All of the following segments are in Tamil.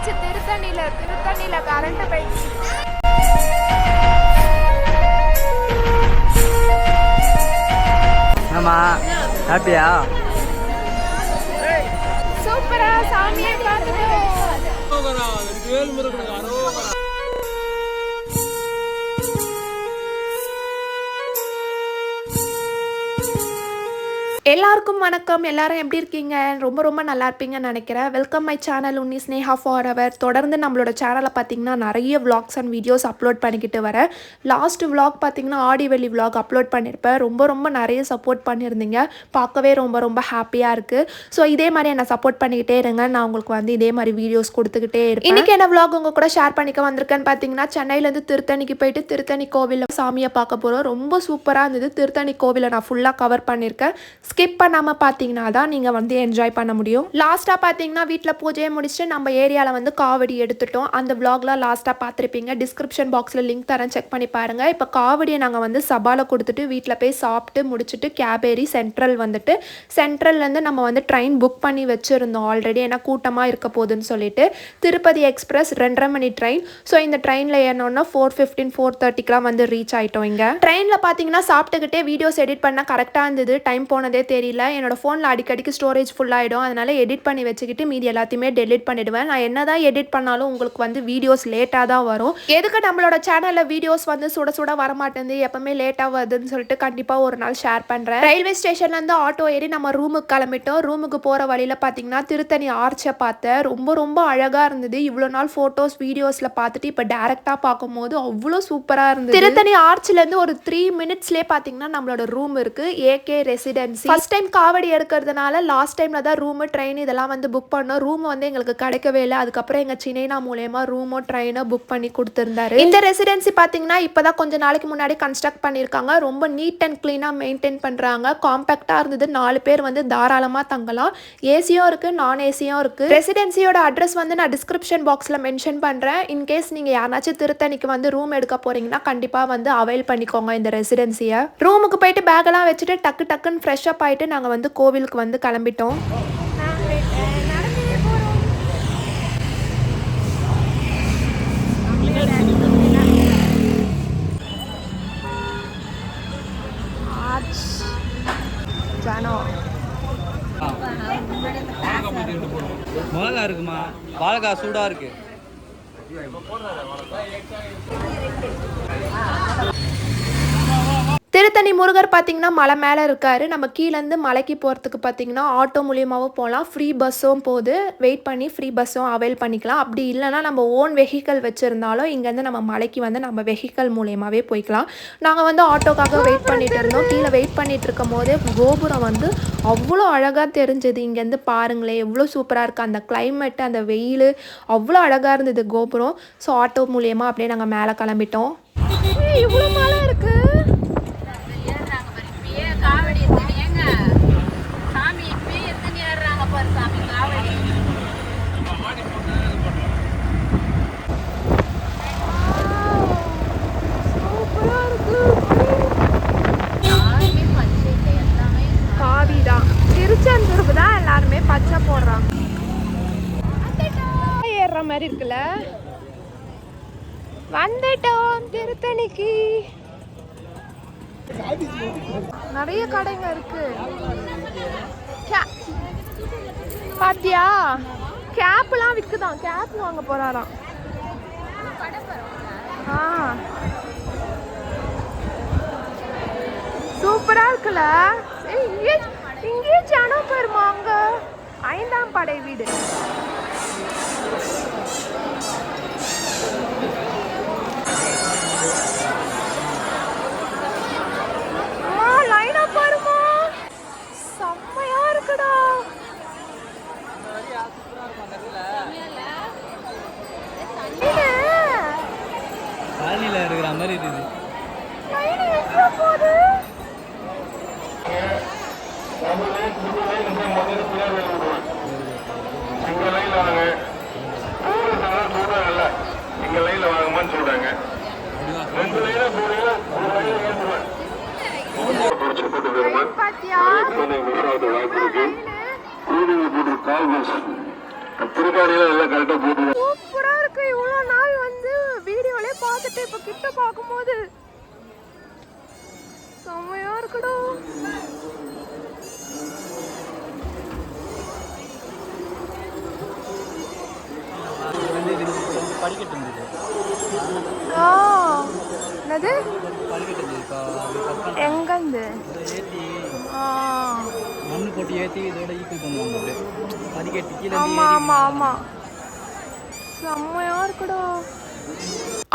போயிடுச்சு திருத்தணியில திருத்தணியில கரண்ட் போயிடுச்சு ஆமா ஹாப்பியா? சூப்பரா சாமியை பார்த்துட்டு ஏழு முருகனுக்கு அரோகரா. எல்லாருக்கும் வணக்கம். எல்லாரும் எப்படி இருக்கீங்க? ரொம்ப ரொம்ப நல்லா இருப்பீங்கன்னு நினைக்கிறேன். Welcome my channel Unni Sneha for அவர் தொடர்ந்து நம்மளோட சேனலை பார்த்தீங்கன்னா நிறைய விளாக்ஸ் அண்ட் வீடியோஸ் அப்லோட் பண்ணிக்கிட்டு வரேன். லாஸ்ட் விளாக் பார்த்தீங்கன்னா ஆடி வெளி விளாக் அப்லோட் பண்ணியிருப்பேன் ரொம்ப ரொம்ப நிறைய சப்போர்ட் பண்ணியிருந்தீங்க. பார்க்கவே ரொம்ப ரொம்ப ஹாப்பியாக இருக்குது ஸோ இதே மாதிரி என்னை சப்போர்ட் பண்ணிக்கிட்டே இருங்க. நான் உங்களுக்கு வந்து இதே மாதிரி வீடியோஸ் கொடுத்துக்கிட்டே இருப்பேன். இன்றைக்கி என்ன விளாக் உங்கள் கூட ஷேர் பண்ணிக்க வந்திருக்கேன்னு பார்த்தீங்கன்னா சென்னையிலேருந்து திருத்தணிக்கு போயிட்டு திருத்தணி கோவிலில் சாமியை பார்க்க போகிறோம் ரொம்ப சூப்பராக இருந்தது. திருத்தணி கோவிலை நான் ஃபுல்லாக கவர் பண்ணியிருக்கேன் ஸ்கிப் பண்ணாமல் பார்த்தீங்கன்னா தான் நீங்கள் வந்து என்ஜாய் பண்ண முடியும். லாஸ்ட்டாக பார்த்தீங்கன்னா வீட்டில் பூஜையை முடிச்சுட்டு நம்ம ஏரியாவில் வந்து காவடி எடுத்துட்டோம். அந்த vlogலாம் லாஸ்ட்டாக பார்த்துருப்பீங்க டிஸ்கிரிப்ஷன் பாக்ஸில் லிங்க் தரேன். செக் பண்ணி பாருங்கள் இப்போ காவடியை நாங்கள் வந்து சபால கொடுத்துட்டு வீட்டில் போய் சாப்பிட்டு முடிச்சுட்டு கேபேரி சென்ட்ரல் வந்துட்டு சென்ட்ரல்லேருந்து நம்ம வந்து ட்ரெயின் புக் பண்ணி வச்சுருந்தோம் ஆல்ரெடி ஏன்னா கூட்டமாக இருக்க போகுதுன்னு சொல்லிட்டு. திருப்பதி எக்ஸ்பிரஸ் ரெண்டரை மணி ட்ரெயின் ஸோ இந்த ட்ரெயினில் ஏறினோன்னா ஃபோர் ஃபிஃப்டின் ஃபோர் தேர்ட்டிக்கெலாம் வந்து ரீச் ஆகிட்டோம் இங்கே. ட்ரெயினில் பார்த்தீங்கன்னா சாப்பிட்டுக்கிட்டே வீடியோஸ் எடிட் பண்ணால் கரெக்டாக இருந்தது. டைம் போனதே தெரியல. என்னோடய ஃபோனில் அடிக்கடிக்கு ஸ்டோரேஜ் ஃபுல்லாகிடும் அதனால எடிட் பண்ணி வச்சுக்கிட்டு மீதி எல்லாத்தையுமே டெலிட் பண்ணிவிடுவேன் நான் என்ன தான் எடிட் பண்ணாலும் உங்களுக்கு வந்து வீடியோஸ் லேட்டாக தான் வரும். எதுக்கு நம்மளோட சேனலில் வீடியோஸ் வந்து சுட சுட வர எப்போவுமே லேட்டாக வருதுன்னு சொல்லிட்டு கண்டிப்பாக ஒரு நாள் ஷேர் பண்ணுறேன் ரயில்வே ஸ்டேஷன்லேருந்து ஆட்டோ ஏறி நம்ம ரூமுக்கு கிளம்பிட்டோம். ரூமுக்கு போகிற வழியில் பார்த்தீங்கன்னா திருத்தணி ஆர்ச்சை பார்த்தேன். ரொம்ப ரொம்ப அழகாக இருந்தது. இவ்வளோ நாள் ஃபோட்டோஸ் வீடியோஸில் பார்த்துட்டு இப்போ டேரெக்டாக பார்க்கும்போது அவ்வளோ சூப்பராக இருந்தது. திருத்தணி ஆர்ச்சிலேருந்து ஒரு த்ரீ மினிட்ஸ்லேயே பார்த்தீங்கன்னா நம்மளோட ரூம் இருக்குது AK residency first time kavadi எடுக்கிறதுனால லாஸ்ட் டைமில் தான் ரூமு ட்ரெயின் இதெல்லாம் வந்து புக் பண்ணோம். ரூம் வந்து எங்களுக்கு கிடைக்கவே இல்லை. அதுக்கப்புறம் எங்கள் சினைனா மூலயமா ரூமோ ட்ரெயினோ புக் பண்ணி கொடுத்துருந்தாரு. இந்த ரெசிடென்சி பார்த்தீங்கன்னா இப்போ தான் கொஞ்ச நாளைக்கு முன்னாடி கன்ஸ்ட்ரக்ட் பண்ணியிருக்காங்க. ரொம்ப நீட் அண்ட் க்ளீனாக மெயின்டைன் பண்ணுறாங்க காம்பேக்டாக இருந்தது. நாலு பேர் வந்து தாராளமாக தங்கலாம். ஏசியும் இருக்குது நான் ஏசியும் இருக்குது ரெசிடென்சியோட அட்ரஸ் வந்து நான் டிஸ்கிரிப்ஷன் பாக்ஸில் மென்ஷன் பண்ணுறேன் இன்கேஸ் நீங்கள் யாராச்சும் திருத்தணிக்கு வந்து ரூம் எடுக்க போகிறீங்கன்னா கண்டிப்பாக வந்து அவைல் பண்ணிக்கோங்க இந்த ரெசிடென்சியை ரூமுக்கு போயிட்டு பேக்கெல்லாம் வச்சுட்டு டக்கு டக்குன்னு ஃப்ரெஷ் அப் ஆகிட்டு நாங்கள் வந்து கோவிலுக்கு வந்து கிளம்பிட்டோம். மிளகா இருக்குமா? வாழைக்கா சூடா இருக்கு. திருத்தணி முருகர் பார்த்தீங்கன்னா மலை மேலே இருக்காரு. நம்ம கீழேருந்து மலைக்கு போகிறதுக்கு பார்த்தீங்கன்னா ஆட்டோ மூலியமாகவும் போகலாம் ஃப்ரீ பஸ்ஸும் போகுது. வெயிட் பண்ணி ஃப்ரீ பஸ்ஸும் அவைல் பண்ணிக்கலாம். அப்படி இல்லைன்னா நம்ம ஓன் வெஹிக்கல் வச்சுருந்தாலும் இங்கேருந்து நம்ம மலைக்கு வந்து நம்ம வெஹிக்கல் மூலியமாகவே போய்க்கலாம். நாங்கள் வந்து ஆட்டோக்காக வெயிட் பண்ணிட்டு இருந்தோம். கீழே வெயிட் பண்ணிட்டு இருக்கும் போதே கோபுரம் வந்து அவ்வளோ அழகாக தெரிஞ்சது. இங்கேருந்து பாருங்களேன் எவ்வளோ சூப்பராக இருக்குது அந்த கிளைமேட்டு அந்த வெயில் அவ்வளோ அழகாக இருந்தது கோபுரம். ஸோ ஆட்டோ மூலியமாக அப்படியே நாங்கள் மேலே கிளம்பிட்டோம். இவ்வளோ மழை இருக்குது ஏறுறாங்க பாரு இப்பயே காவடி எடுத்துட்டு ஏங்க சாமி இப்பயே எடுத்துன்னு ஏறுறாங்க பாரு சாமி காவடி யாருமே பச்சை இல்லை எல்லாமே காவி தான் திருச்செந்தூருக்கு தான் எல்லாருமே பச்சை போடுறாங்க. ஏறுற மாதிரி இருக்குல்ல? வந்துட்டோம் திருத்தணிக்கு நிறைய கடைங்க இருக்கு. பாத்தியா? கேப்லாம் விக்குதான். கேப் வாங்க போறாராம். ஆ. சூப்பரா இருக்குல்ல? ஏய், இங்கே பெருமா அங்க ஐந்தாம் படை வீடு? பழனியில் இருக்கிற மாதிரி இருக்குது. Line எங்க போகுது? எங்க லைன்ல வாங்க ஊரு சொன்னா சொல்றாங்கல்ல எங்க லைன்ல வாங்கம்மான்னு சொல்றாங்க ரெண்டு லைனா போனீங்கன்னா ஒரு லைன் ஏற்றுவேன் குறைச்சு போட்டு வருமா பாத்தியா? மிஸ் ஆகுது எல்லாம் கரெக்டா போட்டு சூப்பரா இருக்கு இவ்வளோ நாள் வந்து வீடியோலே பார்த்துட்டு இப்போ கிட்ட பார்க்கும்போது செம்மையா இருக்குடா படிக்கட்டு இருந்தது. ஆ என்னது? எங்கேருந்து? மண்ணு போட்டு ஏற்றி இதோட ஈக்குவல் பண்ணுவாங்க அப்படியே படிக்கட்டு கீழே ஆமா ஆமா ஆமா. செம்மையா இருக்குடா.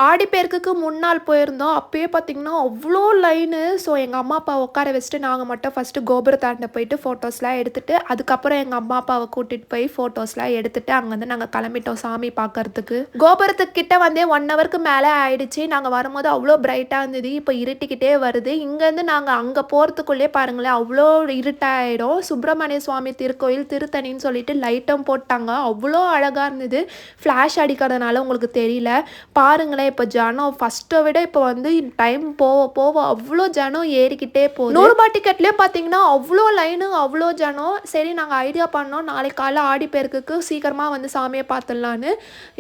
ஆடிப்பெருக்குக்கு முன்னால் போயிருந்தோம். அப்பயே பார்த்தீங்கன்னா அவ்வளோ லைனு ஸோ எங்கள் அம்மா அப்பா உட்கார வச்சுட்டு நாங்கள் மட்டும் ஃபஸ்ட்டு கோபுரத்தாண்ட போயிட்டு ஃபோட்டோஸ்லாம் எடுத்துட்டு அதுக்கப்புறம் எங்கள் அம்மா அப்பாவை கூட்டிகிட்டு போய் ஃபோட்டோஸ்லாம் எடுத்துட்டு அங்கேருந்து நாங்கள் கிளம்பிட்டோம் சாமி பார்க்கறதுக்கு கோபுரத்துக்கு கிட்ட வந்தே ஒன் ஹவருக்கு மேலே ஆயிடுச்சு. நாங்கள் வரும்போது அவ்வளோ பிரைட்டாக இருந்தது. இப்போ இருட்டிக்கிட்டே வருது. இங்கேருந்து நாங்கள் அங்கே போகிறதுக்குள்ளே பாருங்களேன் அவ்வளோ இருட்டாயிடும். சுப்பிரமணிய சுவாமி திருக்கோயில் திருத்தணின்னு சொல்லிட்டு லைட்டும் போட்டாங்க. அவ்வளோ அழகாக இருந்தது. ஃப்ளாஷ் அடிக்கிறதுனால உங்களுக்கு தெரியல. பாருங்களேன் இப்போ ஜனம் ஃபஸ்ட்டை விட இப்போ வந்து டைம் போக போக அவ்வளோ ஜனம் ஏறிக்கிட்டே போகுது. நூறுபா டிக்கெட்லேயே பார்த்தீங்கன்னா அவ்வளோ லைனு அவ்வளோ ஜனம். சரி நாங்கள் ஐடியா பண்ணோம். நாளைக்கு காலைல ஆடிப்பெருக்குக்கு சீக்கிரமாக வந்து சாமியை பார்த்துடலான்னு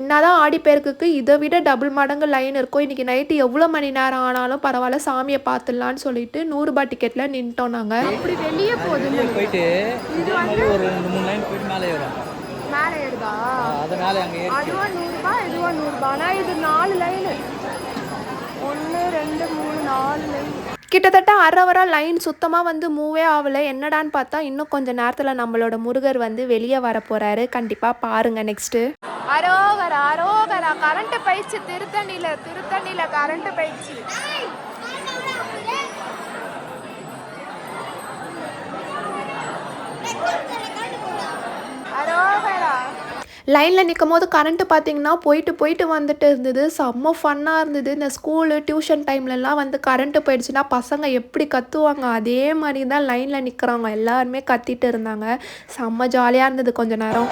என்னதான் ஆடிப்பெருக்குக்கு இதை விட டபுள் மடங்கு லைன் இருக்கும். இன்னைக்கு நைட்டு எவ்வளோ மணி நேரம் ஆனாலும் பரவாயில்ல சாமியை பார்த்துடலான்னு சொல்லிட்டு நூறுபா டிக்கெட்டில் நின்ட்டோம் நாங்கள் அப்படி வெளியே போகுது போயிட்டு இதே ஒரு ரெண்டு மூணு லைன் போயிட்டு மேலே ஏறும் மேலே ஏறுதா? அதனால அங்கே ஏறி அதுவா நூறுபா இதுவா நூறுபா. ஆனால் இது நாலு லைனு ஒன்று ரெண்டு மூணு நாலு லைன் கிட்டத்தட்ட அரை வர லைன் சுத்தமாக வந்து மூவே ஆகலை என்னடான்னு பார்த்தா இன்னும் கொஞ்ச நேரத்தில் நம்மளோட முருகர் வந்து வெளியே வர போகிறாரு கண்டிப்பாக பாருங்க நெக்ஸ்ட்டு அரோகரா அரோகரா. கரண்ட் பயிற்சி திருத்தணியில் திருத்தணியில் கரண்ட் பயிற்சி. லைனில் நிற்கும் போது கரண்ட்டு பார்த்தீங்கன்னா போயிட்டு போயிட்டு வந்துட்டு இருந்தது. செம்ம ஃபன்னாக இருந்தது. இந்த ஸ்கூலு டியூஷன் டைம்லலாம் வந்து கரண்ட்டு போயிடுச்சுன்னா பசங்க எப்படி கத்துவாங்க? அதே மாதிரி தான் லைனில் நிற்கிறவங்க எல்லாருமே கத்திட்டு இருந்தாங்க. செம்ம ஜாலியாக இருந்தது கொஞ்ச நேரம்.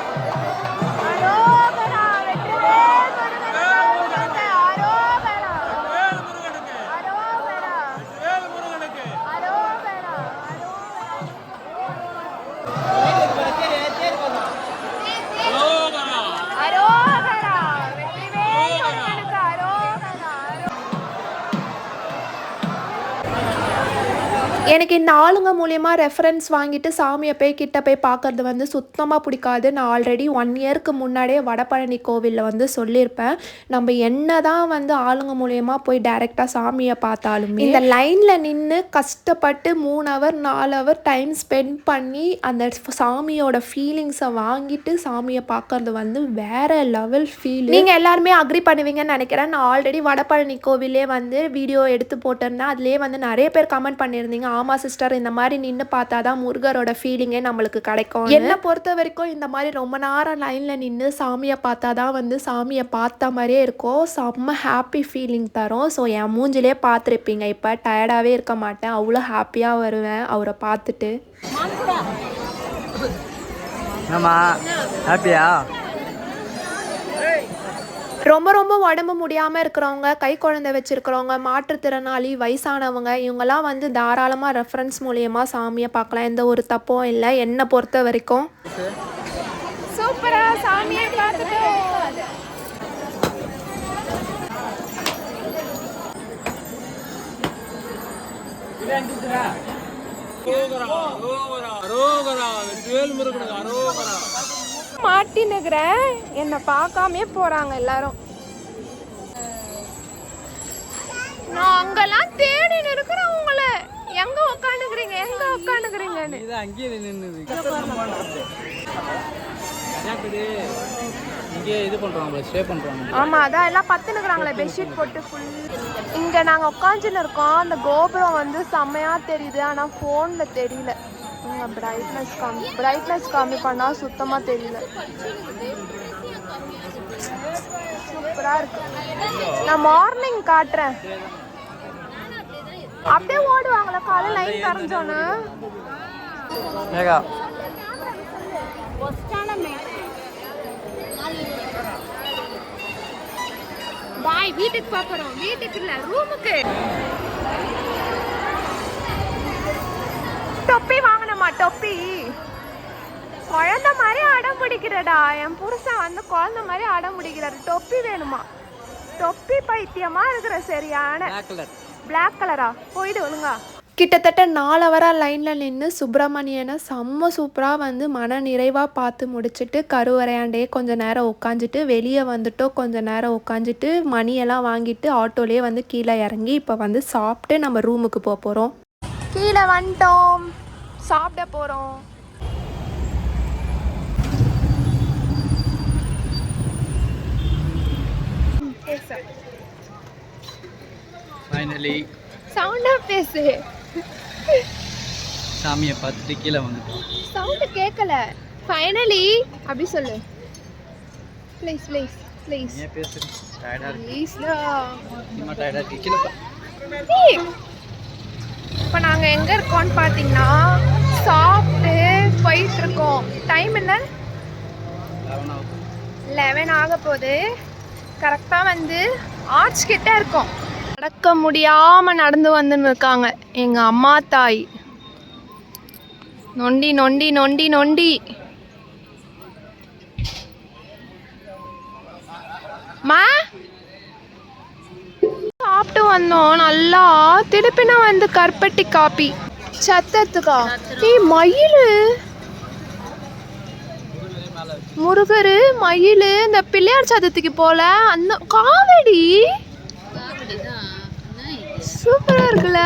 எனக்கு இந்த ஆளுங்க மூலியமாக ரெஃபரன்ஸ் வாங்கிட்டு சாமியை போய் கிட்ட போய் பார்க்கறது வந்து சுத்தமாக பிடிக்காது. நான் ஆல்ரெடி ஒன் இயர்க்கு முன்னாடியே வடபழனி கோவிலில் வந்து சொல்லியிருப்பேன். நம்ம என்ன தான் வந்து ஆளுங்க மூலியமாக போய் டைரெக்டாக சாமியை பார்த்தாலுமே இந்த லைனில் நின்று கஷ்டப்பட்டு மூணு ஹவர் நாலு ஹவர் டைம் ஸ்பெண்ட் பண்ணி அந்த சாமியோட ஃபீலிங்ஸை வாங்கிட்டு சாமியை பார்க்கறது வந்து வேற லெவல் ஃபீல் நீங்கள் எல்லாருமே அக்ரி பண்ணுவீங்கன்னு நினைக்கிறேன். நான் ஆல்ரெடி வடபழனி கோவிலே வந்து வீடியோ எடுத்து போட்டிருந்தேன் அதுலேயே வந்து நிறைய பேர் கமெண்ட் பண்ணியிருந்தீங்க. ஆமா சிஸ்டர் இந்த மாதிரி நின்று பார்த்தா தான் முருகரோட ஃபீலிங்கே நம்மளுக்கு கிடைக்கும் என்னை பொறுத்த வரைக்கும் இந்த மாதிரி ரொம்ப நேரம் லைனில் நின்று சாமியை பார்த்தா தான் வந்து சாமியை பார்த்த மாதிரியே இருக்கும். செம்ம ஹாப்பி ஃபீலிங் தரும். ஸோ என் மூஞ்சிலே பார்த்துருப்பீங்க. இப்போ டயர்டாகவே இருக்க மாட்டேன். அவ்வளோ ஹாப்பியாக வருவேன் அவரை பார்த்துட்டு. என்னம்மா? ஹாப்பியா ரொம்ப ரொம்ப உடம்பு முடியாமல் இருக்கிறவங்க கை குழந்தை வச்சுருக்கிறவங்க மாற்றுத்திறனாளி வயசானவங்க இவங்கெல்லாம் வந்து தாராளமாக ரெஃபரன்ஸ் மூலியமாக சாமியை பார்க்கலாம். எந்த ஒரு தப்பும் இல்லை. என்னை பொறுத்த வரைக்கும். சூப்பராக சாமியை பார்த்துட்டோம் மாட்டினுக்கிறேன் என்னை பார்க்காமே போறாங்க எல்லாரும். நான் அங்கெல்லாம் தேடி இருக்கிறேன் உங்களை. எங்க உட்காந்துக்கிறீங்க எங்க உட்காந்துக்கிறீங்கன்னு இது அங்கேயே நின்றுது இங்கே இது பண்ணுறாங்க ஸ்டே பண்ணுறாங்க ஆமா அதான் எல்லாம் பத்துனுக்குறாங்களே பெட்ஷீட் போட்டு ஃபுல் இங்க நாங்க உட்காந்துன்னு இருக்கோம். அந்த கோபுரம் வந்து செம்மையா தெரியுது ஆனா போன்ல தெரியல. பிரைட்னஸ் காமி பிரைட்னஸ் காமி பண்ணா சுத்தமா தெரியல. சூப்பரா இருக்கு. நான் மார்னிங் காட்டுறேன். அப்படியே ஓடுவாங்களா காலை லைன் கரைஞ்சோன்னு. மேகா. பாய் வீட்டுக்கு பாக்குறோம் வீட்டுக்கு இல்ல ரூமுக்கு தொப்பி தொப்பி குழந்தை மாதிரி அடம் பிடிக்கிறடா. என் புருஷன் வந்து குழந்தை மாதிரி அடம் பிடிக்கிறாரு. தொப்பி வேணுமா? தொப்பி பைத்தியமா இருக்கிற சரியான பிளாக் கலர் போயிடு ஒழுங்கா. கிட்டத்தட்ட நாலு ஹவராக லைனில் நின்று சுப்பிரமணியனை செம்ம சூப்பராக வந்து மன நிறைவாக பார்த்து முடிச்சுட்டு கருவறையாண்டே கொஞ்ச நேரம் உட்காந்துட்டு வெளியே வந்துட்டோம் கொஞ்ச நேரம் உட்காந்துட்டு மணியெல்லாம் வாங்கிட்டு ஆட்டோலேயே வந்து கீழே இறங்கி இப்போ வந்து சாப்பிட்டு நம்ம ரூமுக்கு போக போகிறோம் கீழே வந்துட்டோம். சாப்பிட போகிறோம் ஃபைனலி சவுண்டாக பேசு. சாமியை பார்த்துட்டு கீழே வந்துட்டோம் சவுண்டு கேட்கல ஃபைனலி அப்படி சொல்லு. ப்ளீஸ் ப்ளீஸ் ப்ளீஸ் ஏன் பேசுறேன் டயர்டாக இருக்கு. ப்ளீஸ்டா சும்மா டயர்டாக இருக்கு. கீழே பா. இப்போ நாங்கள் எங்கே இருக்கோம்னு பார்த்தீங்கன்னா சாப்பிட்டு போயிட்டு இருக்கோம் டைம் என்ன? லெவன் ஆக போகுது. கரெக்டாக வந்து ஆர்ச் கிட்ட இருக்கோம். நடக்க முடியாமல் நடந்து வந்துன்னு இருக்காங்க. எங்கள் அம்மா தாய். நொண்டி நொண்டி நொண்டி நொண்டி. மா? சாப்பிட்டு வந்தோம். நல்லா திருப்பினா வந்து கருப்பட்டி காப்பி. சத்தத்துக்கா? ஏய் மயில். முருகர் மயில் இந்த பிள்ளையார் சதத்துக்கு போல அந்த காவடி. சூப்பரா இருக்குல்ல.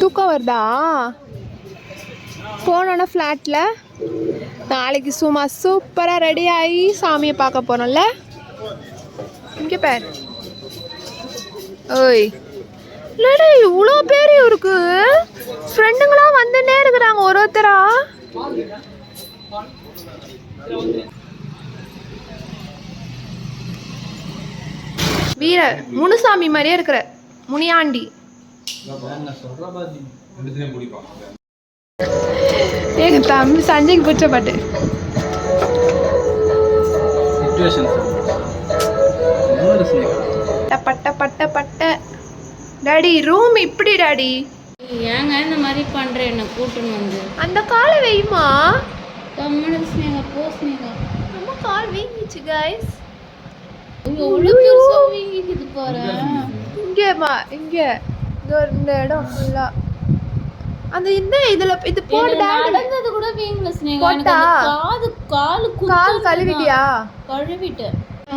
தூக்கம் வருதா? போனோன்னா ஃப்ளாட்டில் நாளைக்கு சும்மா சூப்பராக ரெடி ஆகி சாமியை பார்க்க போகிறோம்ல இங்கே பேர். ஓய் இல்லடா இவ்வளோ பேர் இருக்கு ஃப்ரெண்டுங்களாம் வந்துன்னே இருக்கிறாங்க ஒரு ஒருத்தரா? வீர முனுசாமி மாதிரியே இருக்கிற முனியாண்டி. எங்க தம்பி சஞ்சய்க்கு பிடிச்ச பாட்டு. பட்ட பட்ட டாடி ரூம் இப்படி டாடி? ஏங்க இந்த மாதிரி பண்ற என்ன கூட்டுன்னு வந்து. அந்த காலை வெய்யுமா கம்மனு ஸ்னேகா போ ஸ்னேகா ரொம்ப கால் வீங்கிச்சு கைஸ் எவ்வளோ பெருசா வீங்கிக்குது பாரு. இங்கேம்மா இங்க இதோ இந்த இடம் ஃபுல்லா அந்த இந்த இதுல இது போட்டு நடந்தது கூட வீங்கல ஸ்னேகா எனக்கு காது காலு குத்து கால் கழுவிட்டியா? கழுவிட்டேன்.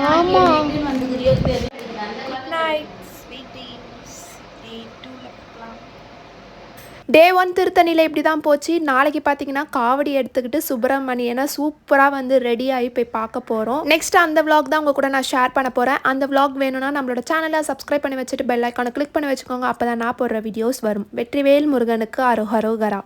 ஆமா. வந்துக்கிறியோ தெரியும் டே ஒன் திருத்தணியில் இப்படி தான் போச்சு. நாளைக்கு பார்த்தீங்கன்னா காவடி எடுத்துக்கிட்டு சுப்பிரமணியனை சூப்பராக வந்து ரெடி ஆகி போய் பார்க்க போகிறோம் நெக்ஸ்ட் அந்த விளாக் தான் உங்கள் கூட நான் ஷேர் பண்ண போகிறேன் அந்த விளாக் வேணும்னா நம்மளோட சேனலை சப்ஸ்கிரைப் பண்ணி வச்சுட்டு பெல் ஐக்கானை கிளிக் பண்ணி வச்சுக்கோங்க. அப்போ தான் நான் போடுற வீடியோஸ் வரும். வெற்றிவேல் முருகனுக்கு அரோஹரோகரா